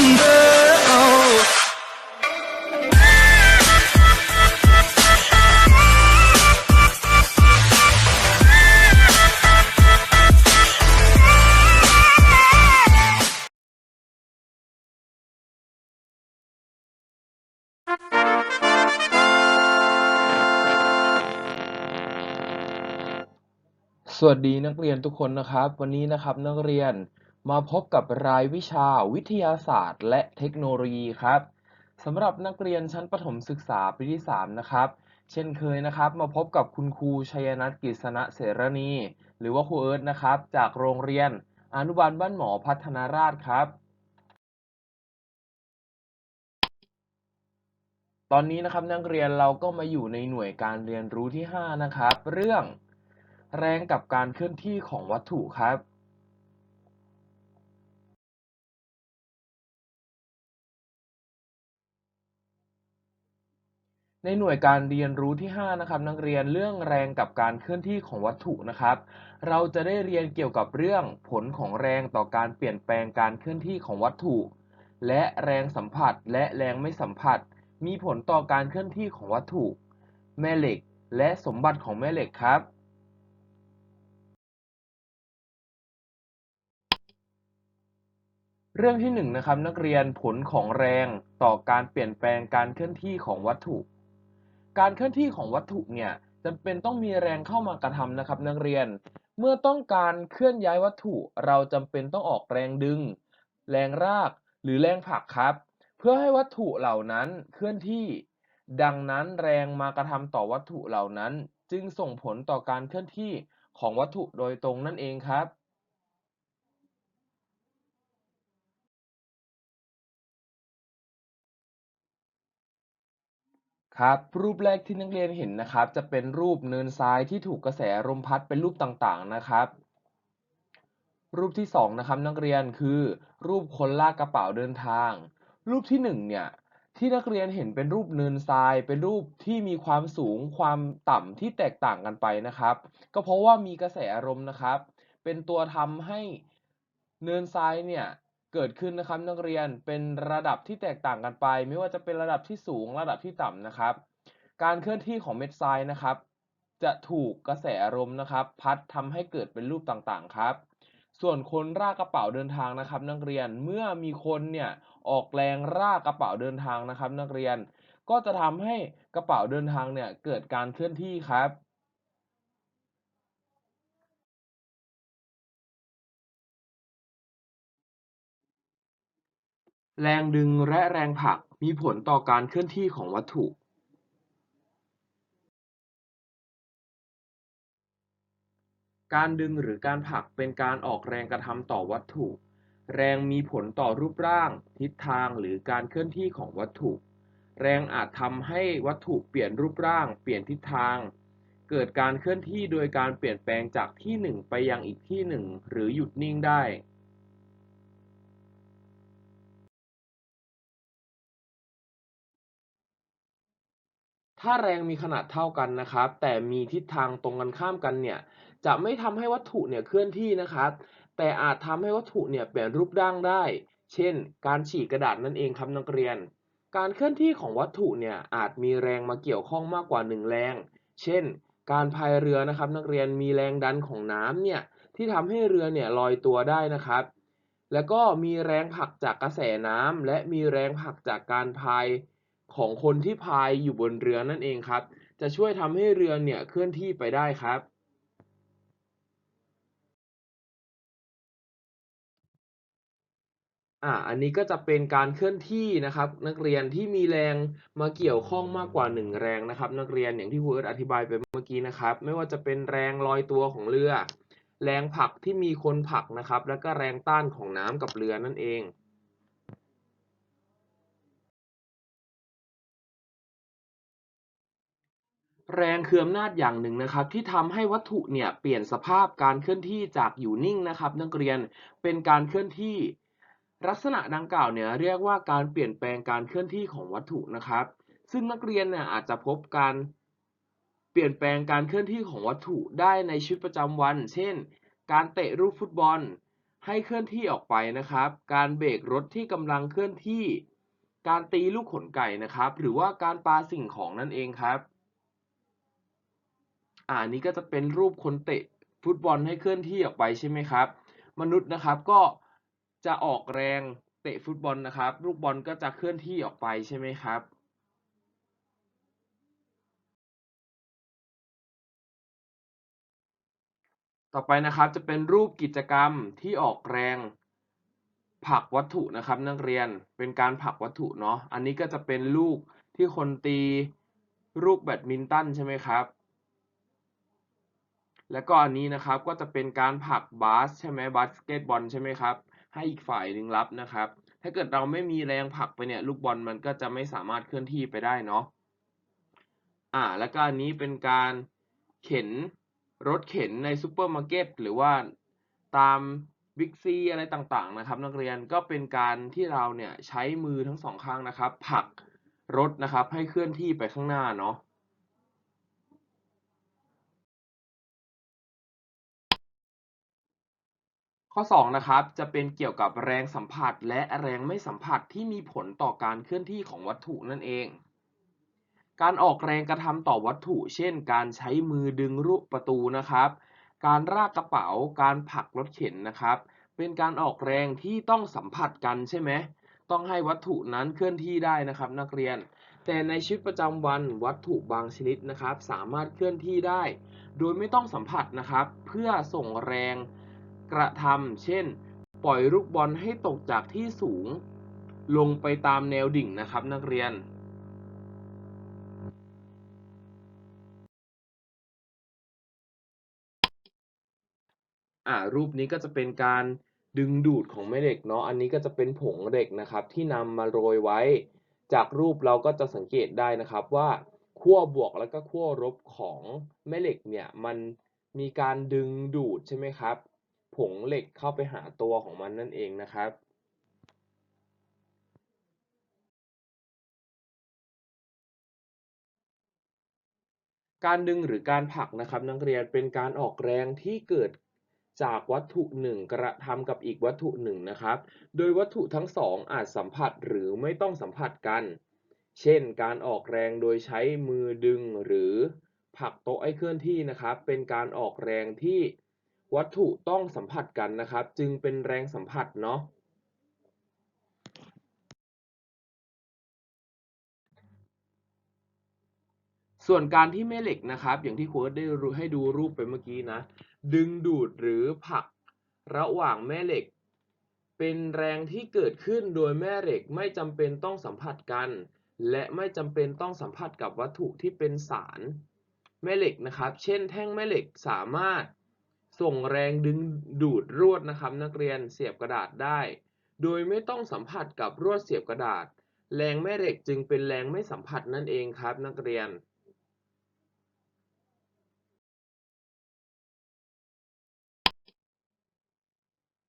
สวัสดีนักเรียนทุกคนนะครับ วันนี้นะครับนักเรียน มาพบกับรายวิชาวิทยาศาสตร์ และเทคโนโลยีครับสำหรับนักเรียนชั้นประถมศึกษาปีที่ 3 นะครับ เช่นเคยนะครับ มาพบกับคุณครูชัยนัทกฤษณะเสรณี หรือว่าครูเอิร์ธนะครับ จากโรงเรียน อนุบาลบ้านหมอพัฒนาราษฎร์ครับ ตอนนี้นะครับนักเรียนเราก็มาอยู่ในหน่วยการเรียนรู้ที่ 5 นะครับ เรื่องแรงกับการเคลื่อนที่ของวัตถุครับ ในหน่วยการเรียนรู้ที่ 5 นะครับ นักเรียนเรื่องแรงกับการเคลื่อนที่ของวัตถุนะครับ เราจะได้เรียนเกี่ยวกับเรื่องผลของแรงต่อการเปลี่ยนแปลงการเคลื่อนที่ของวัตถุ และแรงสัมผัสและแรงไม่สัมผัส มีผลต่อการเคลื่อนที่ของวัตถุ แม่เหล็ก และสมบัติของแม่เหล็กครับ เรื่องที่1นงนะครับนักเรียนผลของแรงต่อการเปลี่ยนแปลงการเคลื่อนที่ของวัตถุ การเคลื่อนที่ของวัตถุเนี่ยจำเป็นต้องมีแรงเข้ามากระทำนะครับนักเรียน เมื่อต้องการเคลื่อนย้ายวัตถุ เราจำเป็นต้องออกแรงดึง แรงรากหรือแรงผลักครับ เพื่อให้วัตถุเหล่านั้นเคลื่อนที่ ดังนั้นแรงมากระทำต่อวัตถุเหล่านั้น จึงส่งผลต่อการเคลื่อนที่ของวัตถุโดยตรงนั่นเองครับ ครับรูปแรกที่นักเรียนเห็นนะครับ จะเป็นรูปเนินทรายที่ถูกกระแสลมพัดเป็นรูปต่างๆนะครับ รูปที่สองนะครับนักเรียนคือ รูปคนลากกระเป๋าเดินทาง รูปที่หนึ่งเนี่ยที่นักเรียนเห็นเป็นรูปเนินทราย เป็นรูปที่มีความสูงความต่ำที่แตกต่างกันไปนะครับ ก็เพราะว่ามีกระแสอารมณ์นะครับ เป็นตัวทำให้เนินทรายเนี่ย เกิดขึ้นนะครับนักเรียนเป็นระดับที่แตกต่างกันไป ไม่ว่าจะเป็นระดับที่สูงระดับที่ต่ำนะครับ การเคลื่อนที่ของเม็ดทรายนะครับ จะถูกกระแสอารมณ์นะครับ พัดทำให้เกิดเป็นรูปต่างๆครับ ส่วนคนลากกระเป๋าเดินทางนะครับ นักเรียนเมื่อมีคนเนี่ยออกแรงลากกระเป๋าเดินทางนะครับ นักเรียนก็จะทำให้กระเป๋าเดินทางเนี่ยเกิดการเคลื่อนที่ครับ แรงดึงและแรงผลักมีผลต่อการเคลื่อนที่ของวัตถุการดึงหรือการผลักเป็นการออกแรงกระทำต่อวัตถุ แรงมีผลต่อรูปร่าง ทิศทางหรือการเคลื่อนที่ของวัตถุ แรงอาจทำให้วัตถุเปลี่ยนรูปร่าง เปลี่ยนทิศทาง เกิดการเคลื่อนที่โดยการเปลี่ยนแปลงจากที่หนึ่งไปยังอีกที่หนึ่งหรือหยุดนิ่งได้ ถ้าแรงมีขนาดเท่ากันนะครับ แต่มีทิศทางตรงกันข้ามกันเนี่ย จะไม่ทำให้วัตถุเนี่ยเคลื่อนที่นะครับ แต่อาจทำให้วัตถุเนี่ยเปลี่ยนรูปร่างได้ เช่น การฉีกกระดาษนั่นเองครับนักเรียน การเคลื่อนที่ของวัตถุเนี่ยอาจมีแรงมาเกี่ยวข้องมากกว่าหนึ่งแรง เช่น การพายเรือนะครับนักเรียนมีแรงดันของน้ำเนี่ยที่ทำให้เรือเนี่ยลอยตัวได้นะครับ แล้วก็มีแรงผลักจากกระแสน้ำและมีแรงผลักจากการพาย ของคนที่พายอยู่บนเรือนั่นเองครับ จะช่วยทำให้เรือเนี่ยเคลื่อนที่ไปได้ครับ อ่า อันนี้ก็จะเป็นการเคลื่อนที่นะครับ นักเรียนที่มีแรงมาเกี่ยวข้องมากกว่าหนึ่งแรงนะครับ นักเรียนอย่างที่ครูเอิร์ธอธิบายไปเมื่อกี้นะครับ ไม่ว่าจะเป็นแรงลอยตัวของเรือ แรงผลักที่มีคนผลักนะครับ แล้วก็แรงต้านของน้ำกับเรือนั่นเอง แรงคืออำนาจอย่างหนึ่งนะครับ ที่ทำให้วัตถุเนี่ยเปลี่ยนสภาพการเคลื่อนที่จากอยู่นิ่งนะครับ นักเรียนเป็นการเคลื่อนที่ ลักษณะดังกล่าวเนี่ยเรียกว่าการเปลี่ยนแปลงการเคลื่อนที่ของวัตถุนะครับ ซึ่งนักเรียนเนี่ยอาจจะพบการเปลี่ยนแปลงการเคลื่อนที่ของวัตถุได้ในชีวิตประจำวัน เช่น การเตะลูกฟุตบอล ให้เคลื่อนที่ออกไปนะครับ การเบรกรถที่กำลังเคลื่อนที่ การตีลูกขนไก่นะครับ หรือว่าการปาสิ่งของนั่นเองครับ อ่านนี้ก็จะเป็นรูปคนเตะฟุตบอลให้เคลื่อนที่ออกไปใช่ไหมครับ มนุษย์นะครับก็จะออกแรงเตะฟุตบอลนะครับ ลูกบอลก็จะเคลื่อนที่ออกไปใช่ไหมครับต่อไปนะครับจะเป็นรูปกิจกรรมที่ออกแรงผลักวัตถุนะครับนักเรียนเป็นการผลักวัตถุเนาะอันนี้ก็จะเป็นลูกที่คนตีลูกแบดมินตันใช่ไหมครับ แล้วก็อันนี้นะครับก็จะเป็นการผลักบาสใช่ไหมบาสเกตบอลใช่ไหมครับ ให้อีกฝ่ายหนึ่งรับนะครับ ถ้าเกิดเราไม่มีแรงผลักไปเนี่ยลูกบอลมันก็จะไม่สามารถเคลื่อนที่ไปได้เนาะอ่าแล้วก็อันนี้เป็นการเข็นรถเข็นในซูเปอร์มาร์เก็ตหรือว่าตามบิ๊กซีอะไรต่างๆนะครับ นักเรียนก็เป็นการที่เราเนี่ยใช้มือทั้งสองข้างนะครับผลักรถนะครับให้เคลื่อนที่ไปข้างหน้าเนาะ ข้อ 2 นะครับ จะเป็นเกี่ยวกับแรงสัมผัสและแรงไม่สัมผัสที่มีผลต่อการเคลื่อนที่ของวัตถุนั่นเอง การออกแรงกระทำต่อวัตถุ เช่น การใช้มือดึงรูปประตูนะครับ การรากกระเป๋า การผลักรถเข็นนะครับ เป็นการออกแรงที่ต้องสัมผัสกันใช่ไหม ต้องให้วัตถุนั้นเคลื่อนที่ได้นะครับนักเรียน แต่ในชีวิตประจำวันวัตถุบางชนิดนะครับ สามารถเคลื่อนที่ได้ โดยไม่ต้องสัมผัสนะครับ เพื่อส่งแรง กระทำเช่น ปล่อยลูกบอลให้ตกจากที่สูง ลงไปตามแนวดิ่งนะครับนักเรียน อ่ารูปนี้ก็จะเป็นการดึงดูดของแม่เหล็กเนาะ อันนี้ก็จะเป็นผงเหล็กนะครับ ที่นำมาโรยไว้ จากรูปเราก็จะสังเกตได้นะครับว่าขั้วบวกแล้วก็ขั้วลบของแม่เหล็กเนี่ยมันมีการดึงดูดใช่ไหมครับ ผงเหล็กเข้าไปหาตัวของมันนั่นเองนะครับการดึงหรือการผลักนะครับนักเรียนเป็นการออกแรงที่เกิดจากวัตถุหนึ่งกระทำกับอีกวัตถุหนึ่งนะครับ โดยวัตถุทั้งสองอาจสัมผัสหรือไม่ต้องสัมผัสกัน เช่น การออกแรงโดยใช้มือดึงหรือผลักโต๊ะให้เคลื่อนที่นะครับ เป็นการออกแรงที่ วัตถุต้องสัมผัสกันนะครับ จึงเป็นแรงสัมผัสเนาะส่วนการที่แม่เหล็กนะครับ อย่างที่ครูได้รู้ให้ดูรูปไปเมื่อกี้นะ ดึงดูดหรือผลักระหว่างแม่เหล็ก เป็นแรงที่เกิดขึ้นโดยแม่เหล็กไม่จำเป็นต้องสัมผัสกัน และไม่จำเป็นต้องสัมผัสกับวัตถุที่เป็นสาร แม่เหล็กนะครับ เช่น แท่งแม่เหล็กสามารถ ส่งแรงดึงดูดรวดนะครับ นักเรียนเสียบกระดาษได้ โดยไม่ต้องสัมผัสกับรวดเสียบกระดาษ แรงแม่เหล็กจึงเป็นแรงไม่สัมผัสนั่นเองครับ นักเรียน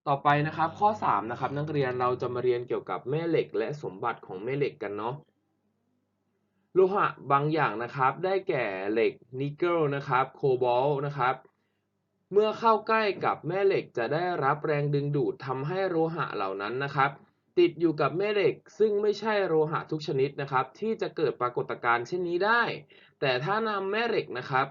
ต่อไปนะครับข้อ 3 นะครับ นักเรียนเราจะมาเรียนเกี่ยวกับแม่เหล็ก และสมบัติของแม่เหล็กกันเนาะโลหะบางอย่างนะครับ ได้แก่เหล็กนิกเกิลนะครับ โคบอลต์นะครับ เมื่อเข้าใกล้กับแม่เหล็กจะได้รับแรงดึงดูดทำให้โลหะเหล่านั้นนะครับ ติดอยู่กับแม่เหล็กซึ่งไม่ใช่โลหะทุกชนิดนะครับ ที่จะเกิดปรากฏการณ์เช่นนี้ได้ แต่ถ้านำแม่เหล็กนะครับ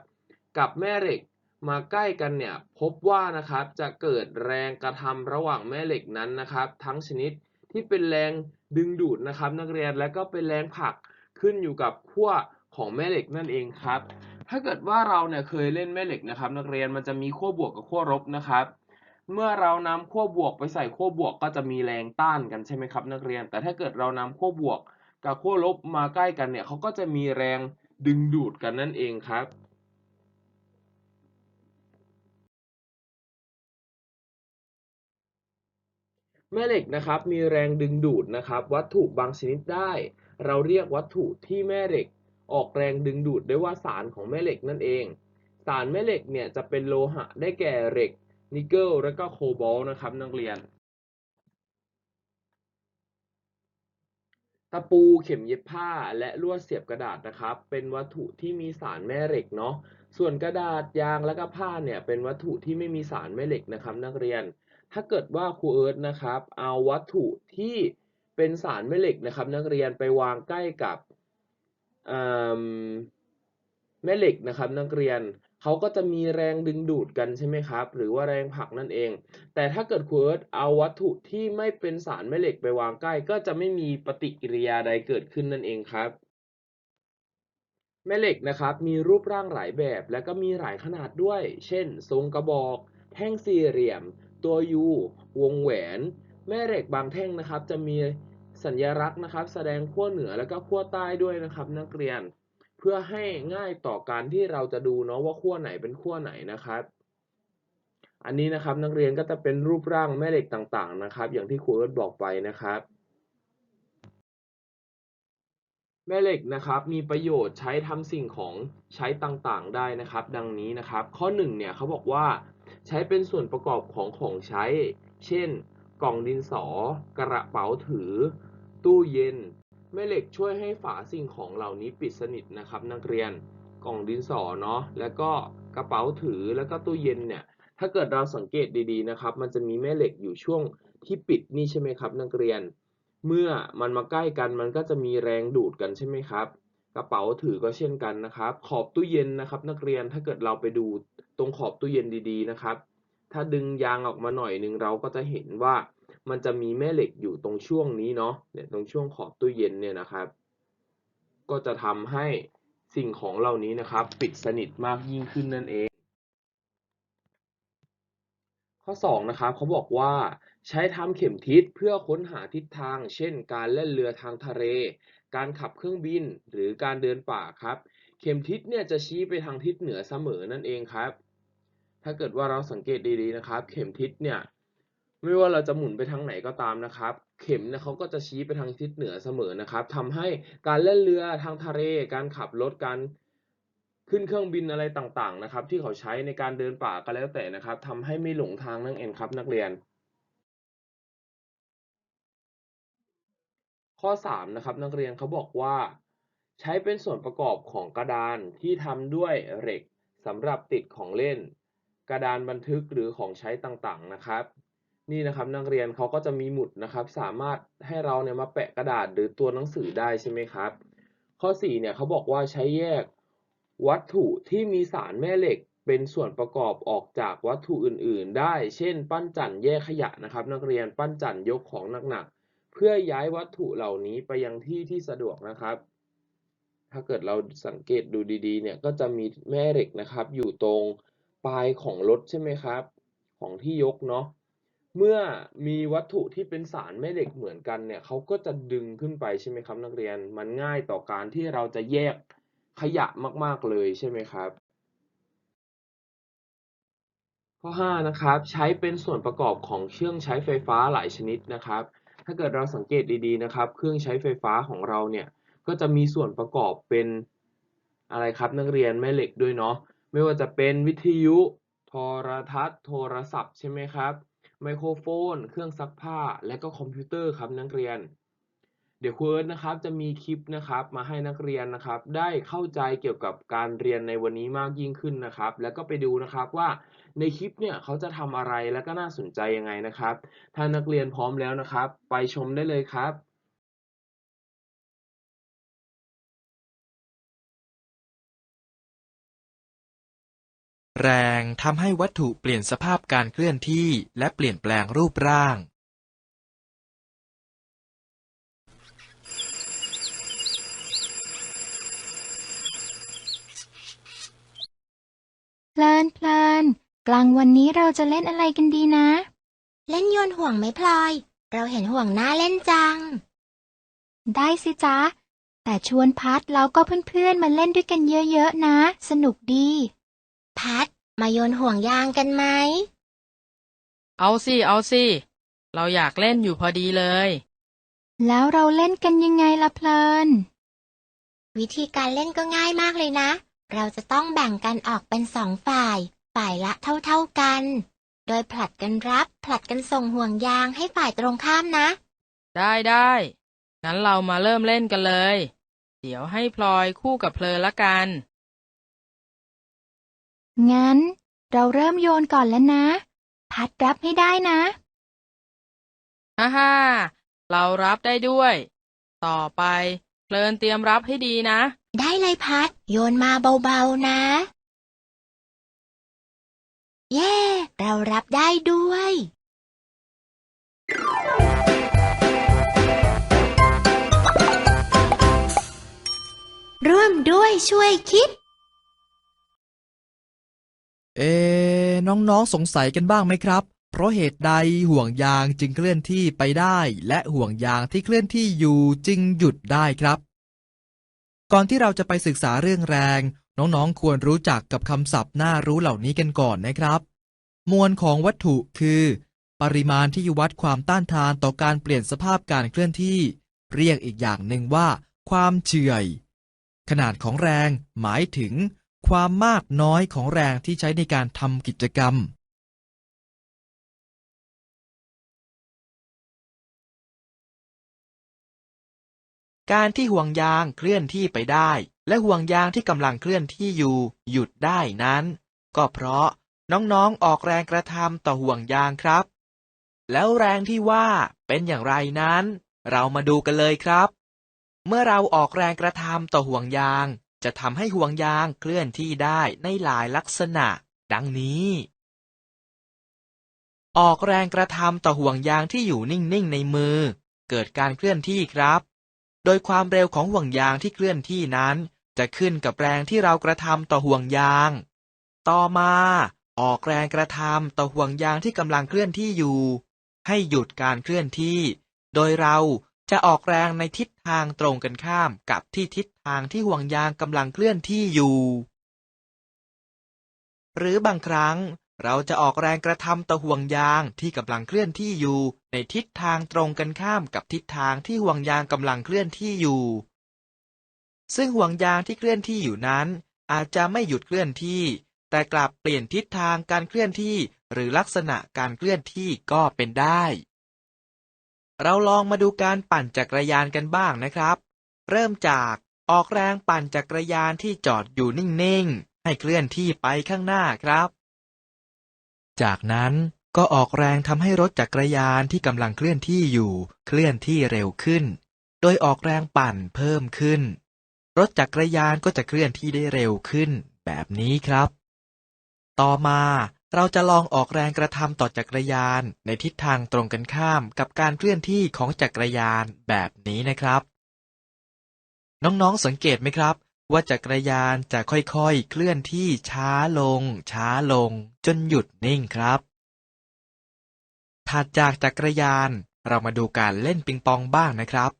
กับแม่เหล็กมาใกล้กันเนี่ยพบว่านะครับจะเกิดแรงกระทำระหว่างแม่เหล็กนั้นนะครับ ทั้งชนิดที่เป็นแรงดึงดูดนะครับ นักเรียนและก็เป็นแรงผลักขึ้นอยู่กับขั้วของแม่เหล็กนั่นเองครับ ถ้าเกิดว่าเราเนี่ยเคยเล่นแม่เหล็กนะครับ นักเรียนมันจะมีขั้วบวกกับขั้วลบนะครับ เมื่อเรานำขั้วบวกไปใส่ขั้วบวกก็จะมีแรงต้านกันใช่ไหมครับ นักเรียน แต่ถ้าเกิดเรานำขั้วบวกกับขั้วลบมาใกล้กันเนี่ยเขาก็จะมีแรงดึงดูดกันนั่นเองครับแม่เหล็กนะครับมีแรงดึงดูดนะครับ วัตถุบางชนิดได้ เราเรียกวัตถุที่แม่เหล็ก ออกแรงดึงดูดได้ว่าสารของแม่เหล็กนั่นเอง สารแม่เหล็กเนี่ยจะเป็นโลหะได้แก่เหล็ก นิกเกิลและก็โคบอลนะครับนักเรียน ตะปูเข็มเย็บผ้าและลวดเสียบกระดาษนะครับ เป็นวัตถุที่มีสารแม่เหล็กเนาะส่วนกระดาษยางและก็ผ้าเนี่ยเป็นวัตถุที่ไม่มีสารแม่เหล็กนะครับ นักเรียน ถ้าเกิดว่าครูเอิร์ธนะครับ เอาวัตถุที่เป็นสารแม่เหล็กนะครับ นักเรียนไปวางใกล้กับ แม่เหล็กนะครับนักเรียนเขาก็จะมีแรงดึงดูดกันใช่ไหมครับ หรือว่าแรงผลักนั่นเอง แต่ถ้าเกิดครูเอิร์ธเอาวัตถุที่ไม่เป็นสารแม่เหล็กไปวางใกล้ ก็จะไม่มีปฏิกิริยาใดเกิดขึ้นนั่นเองครับ แม่เหล็กนะครับมีรูปร่างหลายแบบและก็มีหลายขนาดด้วย เช่น ทรงกระบอก แท่งสี่เหลี่ยม ตัวยูวงแหวน แม่เหล็กบางแท่งนะครับ จะมี สัญลักษณ์นะครับ แสดงขั้วเหนือและก็ขั้วใต้ด้วยนะครับ นักเรียน เพื่อให้ง่ายต่อการที่เราจะดูเนาะว่าขั้วไหนเป็นขั้วไหนนะครับ อันนี้นะครับนักเรียนก็จะเป็นรูปร่างแม่เหล็กต่างๆนะครับ อย่างที่ครูเอิร์ธบอกไปนะครับแม่เหล็กนะครับมีประโยชน์ใช้ทำสิ่งของใช้ต่างๆได้นะครับ ดังนี้นะครับ ข้อหนึ่งเนี่ยเขาบอกว่าใช้เป็นส่วนประกอบของของใช้ เช่น กล่องดินสอกระเป๋าถือ ตู้เย็น แม่เหล็กช่วยให้ฝาสิ่งของเหล่านี้ปิดสนิทนะครับ นักเรียน กล่องดินสอเนาะ แล้วก็กระเป๋าถือ แล้วก็ตู้เย็นเนี่ย ถ้าเกิดเราสังเกตดีๆนะครับ มันจะมีแม่เหล็กอยู่ช่วงที่ปิดนี่ใช่ไหมครับ นักเรียน เมื่อมันมาใกล้กันมันก็จะมีแรงดูดกันใช่ไหมครับ กระเป๋าถือก็เช่นกันนะครับ ขอบตู้เย็นนะครับ นักเรียน ถ้าเกิดเราไปดูตรงขอบตู้เย็นดีๆนะครับ ถ้าดึงยางออกมาหน่อยนึงเราก็จะเห็นว่า มันจะมีแม่เหล็กอยู่ตรงช่วงนี้เนาะเนี่ยตรงช่วงขอบตู้เย็นเนี่ยนะครับ ก็จะทำให้สิ่งของเหล่านี้นะครับ ปิดสนิทมากยิ่งขึ้นนั่นเอง ข้อ2นะครับเขาบอกว่าใช้ทำเข็มทิศเพื่อค้นหาทิศทาง เช่น การเล่นเรือทางทะเล การขับเครื่องบินหรือการเดินป่าครับ เข็มทิศเนี่ยจะชี้ไปทางทิศเหนือเสมอนั่นเองครับ ถ้าเกิดว่าเราสังเกตดีๆนะครับ เข็มทิศเนี่ย ไม่ว่าเราจะหมุนไปทางไหนก็ตามนะครับ เข็มเนี่ยเขาก็จะชี้ไปทางทิศเหนือเสมอนะครับทำให้การเล่นเรือทางทะเลการขับรถการขึ้นเครื่องบินอะไรต่างๆนะครับ ที่เขาใช้ในการเดินป่าก็แล้วแต่นะครับทำให้ไม่หลงทางนั่นเองครับนักเรียน ข้อ3นะครับนักเรียนเขาบอกว่า ใช้เป็นส่วนประกอบของกระดานที่ทำด้วยเหล็กสำหรับติดของเล่น กระดานบันทึกหรือของใช้ต่างๆนะครับ นี่นะครับนักเรียนเขาก็จะมีหมุดนะครับ สามารถให้เราเนี่ยมาแปะกระดาษหรือตัวหนังสือได้ใช่ไหมครับ ข้อ4เนี่ยเขาบอกว่าใช้แยกวัตถุที่มีสารแม่เหล็กเป็นส่วนประกอบออกจากวัตถุอื่น ๆ ได้ เช่น ปั้นจันแยกขยะนะครับ นักเรียนปั้นจันยกของหนักๆเพื่อย้ายวัตถุเหล่านี้ไปยังที่ที่สะดวกนะครับ ถ้าเกิดเราสังเกตดูดีๆ เนี่ยก็จะมีแม่เหล็กนะครับ อยู่ตรงปลายของรถใช่ไหมครับ ของที่ยกเนาะ เมื่อมีวัตถุที่เป็นสารแม่เหล็กเหมือนกันเนี่ยเขาก็จะดึงขึ้นไปใช่ไหมครับนักเรียน มันง่ายต่อการที่เราจะแยกขยะมาก ๆ เลยใช่ไหมครับ ข้อ 5 นะครับ ใช้เป็นส่วนประกอบของเครื่องใช้ไฟฟ้าหลายชนิดนะครับ ถ้าเกิดเราสังเกตดีๆนะครับ เครื่องใช้ไฟฟ้าของเราเนี่ยก็จะมีส่วนประกอบเป็นอะไรครับนักเรียนแม่เหล็กด้วยเนาะไม่ว่าจะเป็นวิทยุ โทรทัศน์ โทรศัพท์ใช่ไหมครับ ไมโครโฟน เครื่องซักผ้า และก็คอมพิวเตอร์ครับนักเรียน เดี๋ยวครูเอิร์ธนะครับจะมีคลิปนะครับมาให้นักเรียนนะครับ ได้เข้าใจเกี่ยวกับการเรียนในวันนี้มากยิ่งขึ้นนะครับ แล้วก็ไปดูนะครับว่าในคลิปเนี่ยเขาจะทำอะไรและก็น่าสนใจยังไงนะครับ ถ้านักเรียนพร้อมแล้วนะครับ ไปชมได้เลยครับ แรงทำให้วัตถุเปลี่ยนสภาพการเคลื่อนที่และเปลี่ยนแปลงรูปร่าง เพลินเพลินกลางวันนี้เราจะเล่นอะไรกันดีนะ เล่นโยนห่วงไหมพลอย เราเห็นห่วงน่าเล่นจัง ได้สิจ๊ะ แต่ชวนพัดแล้วก็เพื่อนๆมาเล่นด้วยกันเยอะๆนะ สนุกดี พัด มาโยนห่วงยางกันไหม เอาสิ เอาสิ เราอยากเล่นอยู่พอดีเลย แล้วเราเล่นกันยังไงล่ะเพลิน วิธีการเล่นก็ง่ายมากเลยนะ เราจะต้องแบ่งกันออกเป็นสองฝ่าย ฝ่ายละเท่าๆกัน โดยผลัดกันรับ ผลัดกันส่งห่วงยางให้ฝ่ายตรงข้ามนะ ได้ได้ งั้นเรามาเริ่มเล่นกันเลย เดี๋ยวให้พลอยคู่กับเพลอละกัน งั้น เราเริ่มโยนก่อนแล้วนะพัพัดรับให้ได้นะ ฮ่าฮ่าเรารับได้ด้วย ต่อไปเพลินเตรียมรับให้ดีนะ ได้เลยพัด โยนมาเบาๆนะ เย้เรารับได้ด้วย ร่วมด้วยช่วยคิด เอ๊ะน้องๆสงสัยกันบ้างไหมครับ เพราะเหตุใดห่วงยางจึงเคลื่อนที่ไปได้ และห่วงยางที่เคลื่อนที่อยู่จึงหยุดได้ครับ ก่อนที่เราจะไปศึกษาเรื่องแรง น้องๆควรรู้จักกับคำศัพท์น่ารู้เหล่านี้กันก่อนนะครับ มวลของวัตถุคือ ปริมาณที่วัดความต้านทานต่อการเปลี่ยนสภาพการเคลื่อนที่ เรียกอีกอย่างหนึ่งว่า ความเฉื่อย ขนาดของแรงหมายถึง ความมากน้อยของแรงที่ใช้ในการทำกิจกรรม การที่ห่วงยางเคลื่อนที่ไปได้ และห่วงยางที่กำลังเคลื่อนที่อยู่ หยุดได้นั้น ก็เพราะน้องๆออกแรงกระทำต่อห่วงยางครับ แล้วแรงที่ว่าเป็นอย่างไรนั้น เรามาดูกันเลยครับ เมื่อเราออกแรงกระทำต่อห่วงยาง จะทำให้ห่วงยางเคลื่อนที่ได้ในหลายลักษณะ ดังนี้ ออกแรงกระทำต่อห่วงยางที่อยู่นิ่งๆในมือ เกิดการเคลื่อนที่ครับ โดยความเร็วของห่วงยางที่เคลื่อนที่นั้น จะขึ้นกับแรงที่เรากระทำต่อห่วงยาง ต่อมา ออกแรงกระทำต่อห่วงยางที่กำลังเคลื่อนที่อยู่ ให้หยุดการเคลื่อนที่ โดยเรา จะออกแรงในทิศทางตรงกันข้ามกับที่ทิศทางที่ห่วงยางกำลังเคลื่อนที่อยู่ หรือบางครั้งเราจะออกแรงกระทำต่อห่วงยางที่กำลังเคลื่อนที่อยู่ ในทิศทางตรงกันข้ามกับทิศทางที่ห่วงยางกำลังเคลื่อนที่อยู่ ซึ่งห่วงยางที่เคลื่อนที่อยู่นั้น อาจจะไม่หยุดเคลื่อนที่ แต่กลับเปลี่ยนทิศทางการเคลื่อนที่ หรือลักษณะการเคลื่อนที่ก็เป็นได้ เราลองมาดูการปั่นจักรยานกันบ้างนะครับ เริ่มจากออกแรงปั่นจักรยานที่จอดอยู่นิ่งๆ ให้เคลื่อนที่ไปข้างหน้าครับ จากนั้นก็ออกแรงทำให้รถจักรยานที่กำลังเคลื่อนที่อยู่ เคลื่อนที่เร็วขึ้น โดยออกแรงปั่นเพิ่มขึ้น รถจักรยานก็จะเคลื่อนที่ได้เร็วขึ้น แบบนี้ครับ ต่อมา เราจะลองออกแรงกระทำต่อจักรยาน ในทิศทางตรงกันข้ามกับการเคลื่อนที่ของจักรยานแบบนี้นะครับ น้องๆสังเกตไหมครับ ว่าจักรยานจะค่อยๆ เคลื่อนที่ช้าลง ช้าลง จนหยุดนิ่งครับ ถัดจากจักรยาน เรามาดูการเล่นปิงปองบ้างนะครับ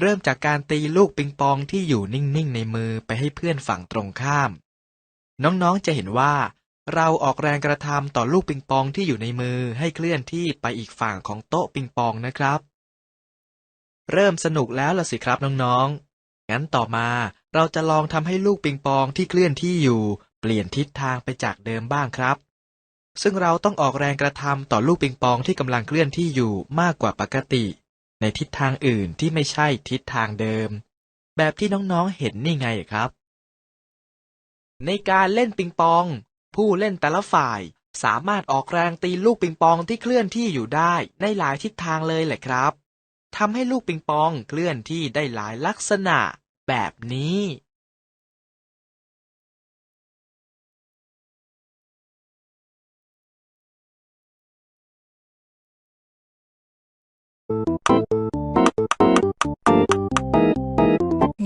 เริ่มจากการตีลูกปิงปองที่อยู่นิ่งๆ ในมือไปให้เพื่อนฝั่งตรงข้าม น้องๆจะเห็นว่า เราออกแรงกระทำต่อลูกปิงปองที่อยู่ในมือให้เคลื่อนที่ไปอีกฝั่งของโต๊ะปิงปองนะครับ เริ่มสนุกแล้วละสิครับน้องๆ งั้นต่อมาเราจะลองทำให้ลูกปิงปองที่เคลื่อนที่อยู่ เปลี่ยนทิศทางไปจากเดิมบ้างครับ ซึ่งเราต้องออกแรงกระทำต่อลูกปิงปองที่กำลังเคลื่อนที่อยู่มากกว่าปกติ ในทิศทางอื่นที่ไม่ใช่ทิศทางเดิม แบบที่น้องๆเห็นนี่ไงครับในการเล่นปิงปอง ผู้เล่นแต่ละฝ่าย สามารถออกแรงตีลูกปิงปองที่เคลื่อนที่อยู่ได้ในหลายทิศทางเลยแหละครับทำให้ลูกปิงปองเคลื่อนที่ได้หลายลักษณะแบบนี้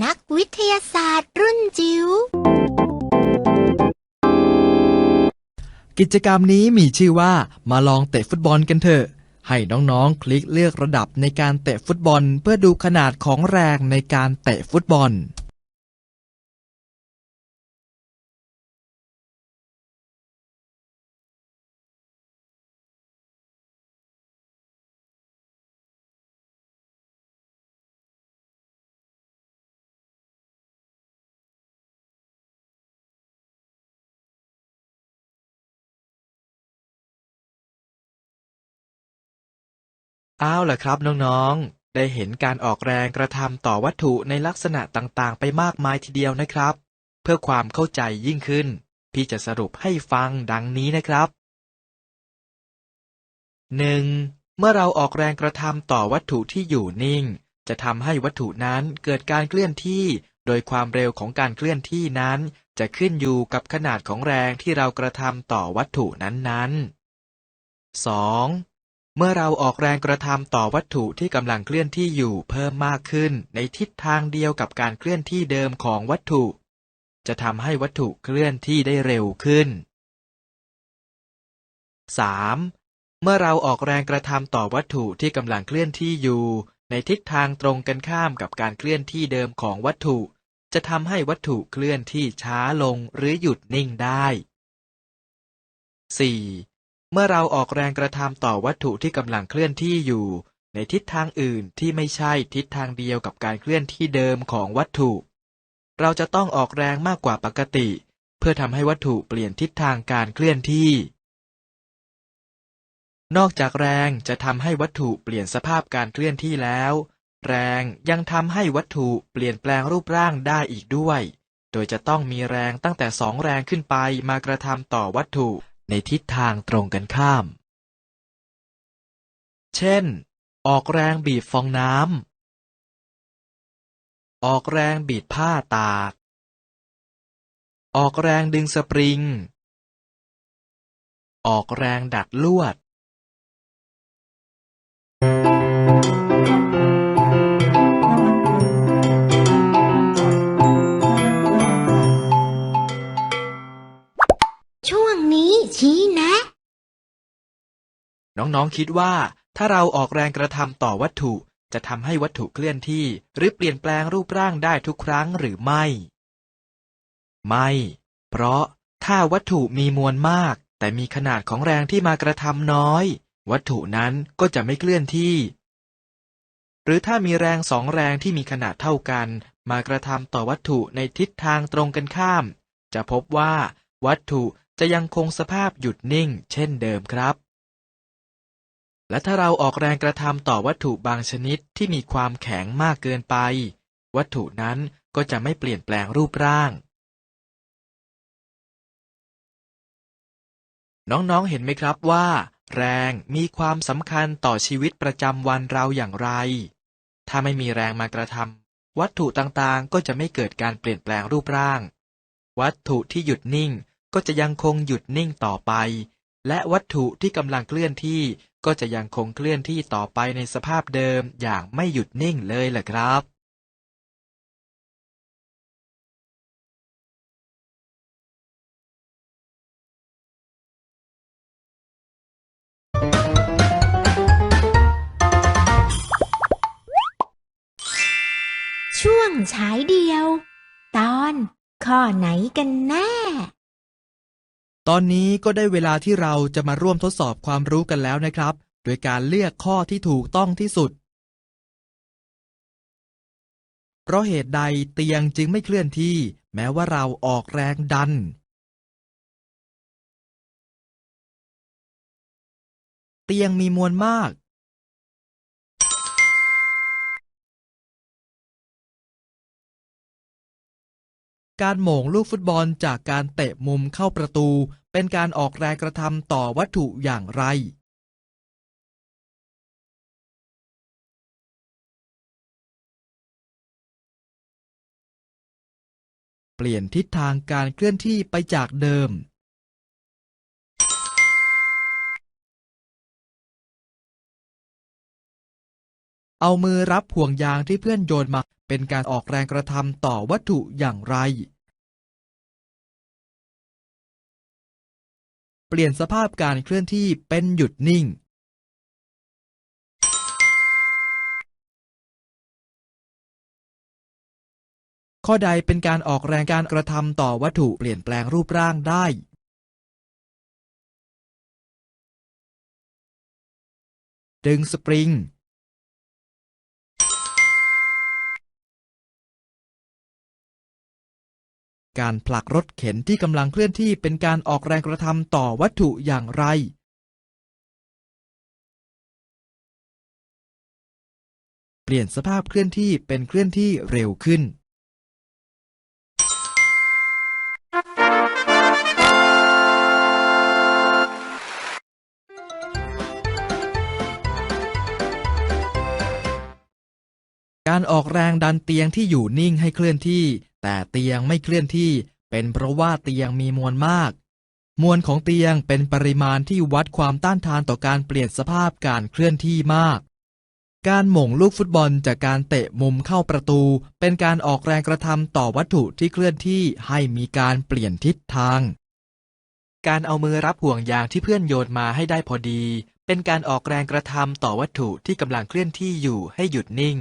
นักวิทยาศาสตร์รุ่นจิ๋ว กิจกรรมนี้มีชื่อว่ามาลองเตะฟุตบอลกันเถอะ ให้น้องๆ คลิกเลือกระดับในการเตะฟุตบอล เพื่อดูขนาดของแรงในการเตะฟุตบอล เอาล่ะครับน้องๆ ได้เห็นการออกแรงกระทำต่อวัตถุในลักษณะต่างๆ ไปมากมายทีเดียวนะครับ เพื่อความเข้าใจยิ่งขึ้น พี่จะสรุปให้ฟังดังนี้นะครับหนึ่งเมื่อเราออกแรงกระทำต่อวัตถุที่อยู่นิ่ง จะทำให้วัตถุนั้นเกิดการเคลื่อนที่ โดยความเร็วของการเคลื่อนที่นั้น จะขึ้นอยู่กับขนาดของแรงที่เรากระทำต่อวัตถุนั้นๆ 2. เมื่อเราออกแรงกระทำต่อวัตถุที่กำลังเคลื่อนที่อยู่เพิ่มมากขึ้นในทิศทางเดียวกับการเคลื่อนที่เดิมของวัตถุ จะทำให้วัตถุเคลื่อนที่ได้เร็วขึ้น 3. เมื่อเราออกแรงกระทำต่อวัตถุที่กำลังเคลื่อนที่อยู่ ในทิศทางตรงกันข้ามกับการเคลื่อนที่เดิมของวัตถุ จะทำให้วัตถุเคลื่อนที่ช้าลงหรือหยุดนิ่งได้ 4. เมื่อเราออกแรงกระทำต่อวัตถุที่กำลังเคลื่อนที่อยู่ ในทิศทางอื่นที่ไม่ใช่ทิศทางเดียวกับการเคลื่อนที่เดิมของวัตถุ เราจะต้องออกแรงมากกว่าปกติ เพื่อทำให้วัตถุเปลี่ยนทิศทางการเคลื่อนที่ นอกจากแรงจะทำให้วัตถุเปลี่ยนสภาพการเคลื่อนที่แล้ว แรงยังทำให้วัตถุเปลี่ยนแปลงรูปร่างได้อีกด้วย โดยจะต้องมีแรงตั้งแต่สองแรงขึ้นไปมากระทำต่อวัตถุ ในทิศทางตรงกันข้าม เช่น ออกแรงบีบฟองน้ำ ออกแรงบีบผ้าตาก ออกแรงดึงสปริง ออกแรงดัดลวด น้องๆคิดว่าถ้าเราออกแรงกระทำต่อวัตถุ จะทำให้วัตถุเคลื่อนที่ หรือเปลี่ยนแปลงรูปร่างได้ทุกครั้งหรือไม่ ไม่ เพราะถ้าวัตถุมีมวลมาก แต่มีขนาดของแรงที่มากระทำน้อย วัตถุนั้นก็จะไม่เคลื่อนที่ หรือถ้ามีแรงสองแรงที่มีขนาดเท่ากัน มากระทำต่อวัตถุในทิศทางตรงกันข้าม จะพบว่า วัตถุจะยังคงสภาพหยุดนิ่ง เช่นเดิมครับ และถ้าเราออกแรงกระทำต่อวัตถุบางชนิดที่มีความแข็งมากเกินไป วัตถุนั้นก็จะไม่เปลี่ยนแปลงรูปร่าง น้องๆเห็นไหมครับว่า แรงมีความสำคัญต่อชีวิตประจำวันเราอย่างไร ถ้าไม่มีแรงมากระทำวัตถุต่างๆ ก็จะไม่เกิดการเปลี่ยนแปลงรูปร่าง วัตถุที่หยุดนิ่งก็จะยังคงหยุดนิ่งต่อไปและวัตถุที่กำลังเคลื่อนที่ ก็จะยังคงเคลื่อนที่ต่อไปในสภาพเดิมอย่างไม่หยุดนิ่งเลยแหละครับช่วงฉายเดียว ตอนข้อไหนกันแน่ ตอนนี้ก็ได้เวลาที่เราจะมาร่วมทดสอบความรู้กันแล้วนะครับ โดยการเลือกข้อที่ถูกต้องที่สุด เพราะเหตุใดเตียงจึงไม่เคลื่อนที่ แม้ว่าเราออกแรงดัน เตียงมีมวลมาก การหม่งลูกฟุตบอลจากการเตะมุมเข้าประตู เป็นการออกแรงกระทำต่อวัตถุอย่างไร เปลี่ยนทิศทางการเคลื่อนที่ไปจากเดิม เอามือรับห่วงยางที่เพื่อนโยนมา เป็นการออกแรงกระทำต่อวัตถุอย่างไร เปลี่ยนสภาพการเคลื่อนที่เป็นหยุดนิ่ง ข้อใดเป็นการออกแรงการกระทำต่อวัตถุเปลี่ยนแปลงรูปร่างได้ดึงสปริง การผลักรถเข็นที่กำลังเคลื่อนที่เป็นการออกแรงกระทำต่อวัตถุอย่างไร เปลี่ยนสภาพเคลื่อนที่เป็นเคลื่อนที่เร็วขึ้น การออกแรงดันเตียงที่อยู่นิ่งให้เคลื่อนที่ แต่เตียงไม่เคลื่อนที่เป็นเพราะว่าเตียงมีมวลมาก มวลของเตียงเป็นปริมาณที่วัดความต้านทานต่อการเปลี่ยนสภาพการเคลื่อนที่มาก การหม่งลูกฟุตบอลจากการเตะมุมเข้าประตู เป็นการออกแรงกระทำต่อวัตถุที่เคลื่อนที่ให้มีการเปลี่ยนทิศทาง การเอามือรับห่วงยางที่เพื่อนโยนมาให้ได้พอดี เป็นการออกแรงกระทำต่อวัตถุที่กำลังเคลื่อนที่อยู่ให้หยุดนิ่ง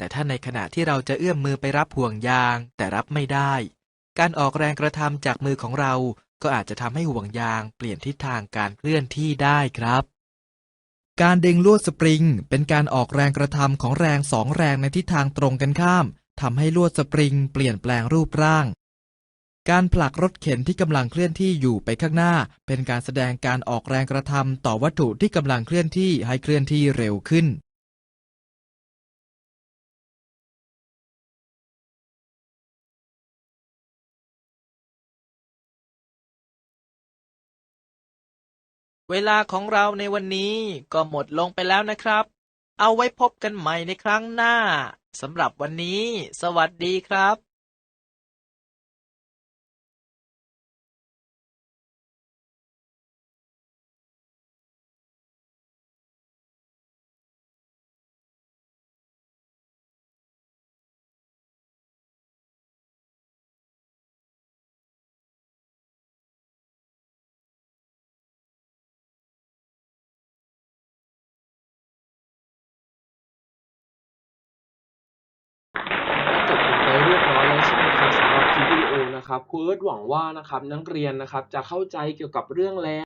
แต่ถ้าในขณะที่เราจะเอื้อมมือไปรับห่วงยาง แต่รับไม่ได้ การออกแรงกระทำจากมือของเราก็อาจจะทำให้ห่วงยางเปลี่ยนทิศทางการเคลื่อนที่ได้ครับ การดึงลวดสปริง เป็นการออกแรงกระทำของแรงสองแรงในทิศทางตรงกันข้ามทำให้ลวดสปริง เปลี่ยนแปลงรูปร่าง การผลักรถเข็นที่กำลังเคลื่อนที่อยู่ไปข้างหน้า เป็นการแสดงการออกแรงกระทำต่อวัตถุที่กำลังเคลื่อนที่ให้เคลื่อนที่เร็วขึ้น เวลาของเราในวันนี้ก็หมดลงไปแล้วนะครับ เอาไว้พบกันใหม่ในครั้งหน้าสำหรับวันนี้ สวัสดีครับ นะครับครูเอิร์ธหวังว่านะครับนักเรียนนะครับจะเข้าใจเกี่ยวกับเรื่องแรง